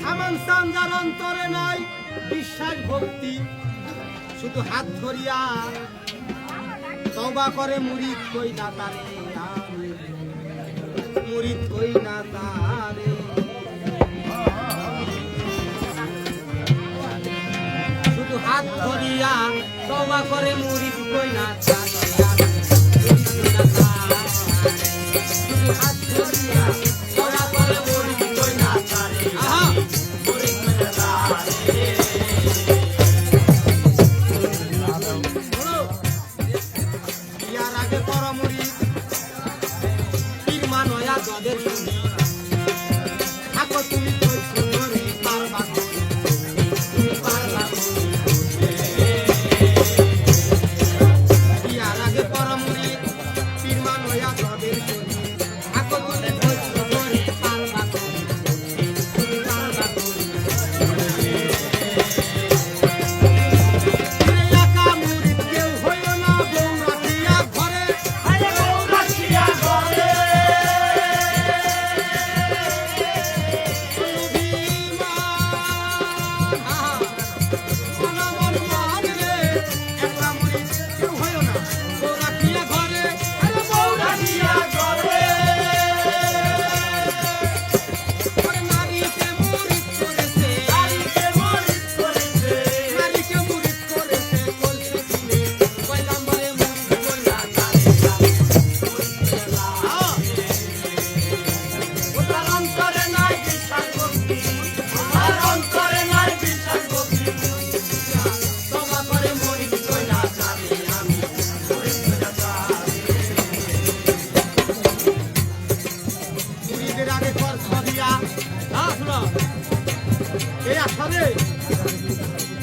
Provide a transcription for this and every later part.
সামান সান অন্তরে নাই বিশ্বাস ভক্তি। শুধু হাত ধরিয়া তবা করে মুড়ি কই না কই শুধু হাত ধরিয়া তবা করে কই শুধু হাত ধরিয়া Porque you me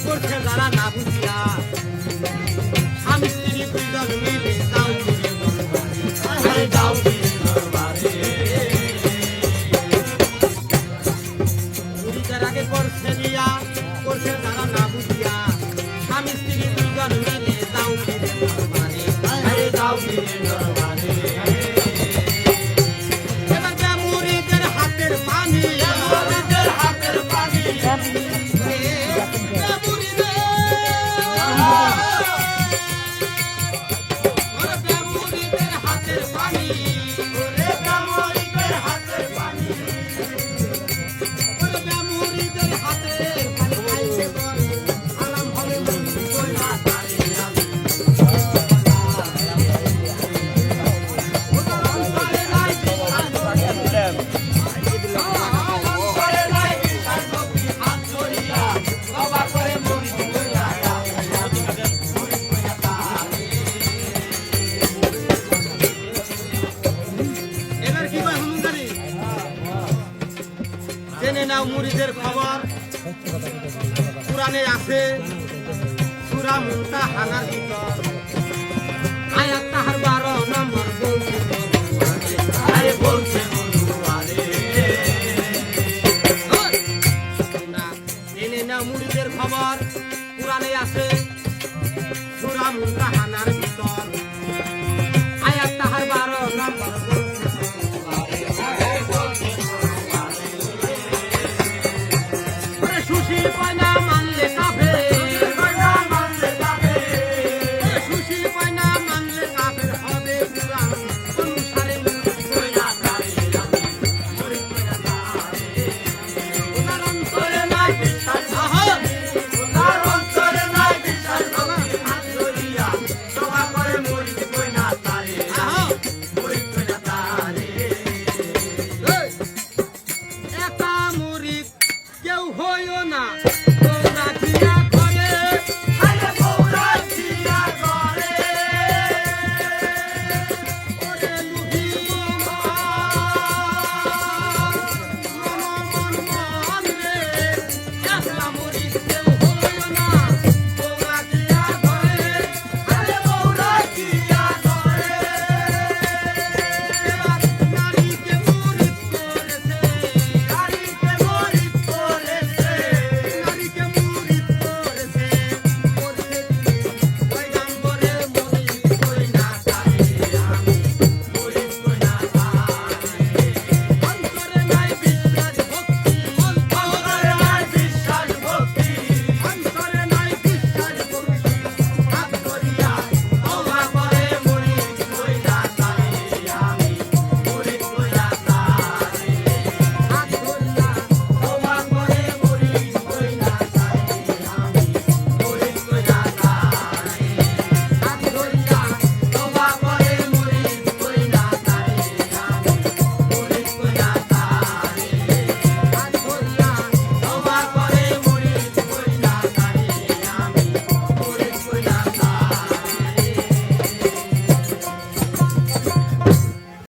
করছে যারা না বুঝিয়া স্বামী স্ত্রী দুইজন মিলে যাও যাও আগে করছে বিয়া করছে যারা না বুঝিয়া স্বামী স্ত্রী দুইজন মিলে যাও যাও মুড়িদের খবর। কোরআনে আছে, সুরা মুন্তা হানার ভিতর। আয়াত তাহার বারো নম্বর বলছে আরে বলছে